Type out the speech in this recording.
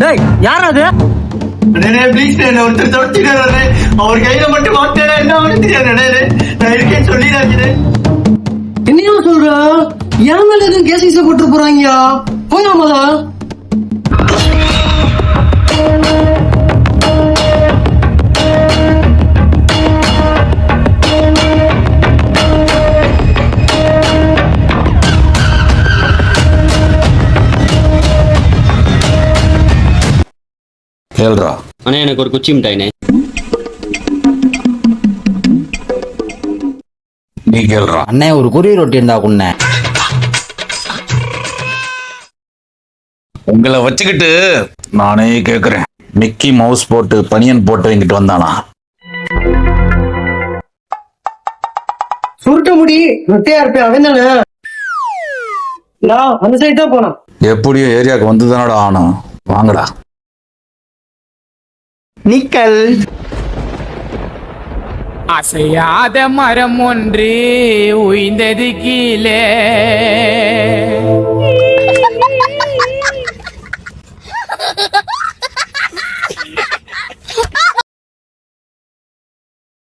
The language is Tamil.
டேய் யார் அது? ப்ளீஸ் ஒருத்தர் தொடச்சிட்டாரு அவர் கையில மட்டும் மாட்டேன் என்ன நான் இருக்கேன் சொல்லிடாதீங்க என்னையா சொல்ற? என் மேல எதுவும் கேஸ் கீச போட்டு போறாங்கயா போயாமல கேள்றா அண்ணா எனக்கு ஒரு குச்சி மிட்டாயினே நீ கேள்றா அண்ணே ஒரு குறி ரொட்டி இருந்தா குண்ணே உங்களை வச்சுக்கிட்டு நானே கேக்குறேன் மிக்கி மவுஸ் போட்டு பனியன் போட்டு என்கிட்ட வந்தானா சுருட்ட முடி ரொட்டையா இருப்பேன் அவன் தானே நான் அந்த சைடு தான் போனான் எப்படியும் ஏரியாவுக்கு வந்து தானடா ஆனும் வாங்கடா நிக்கல். அசையாத மரம் ஒன்று உய்ந்தது கீழே.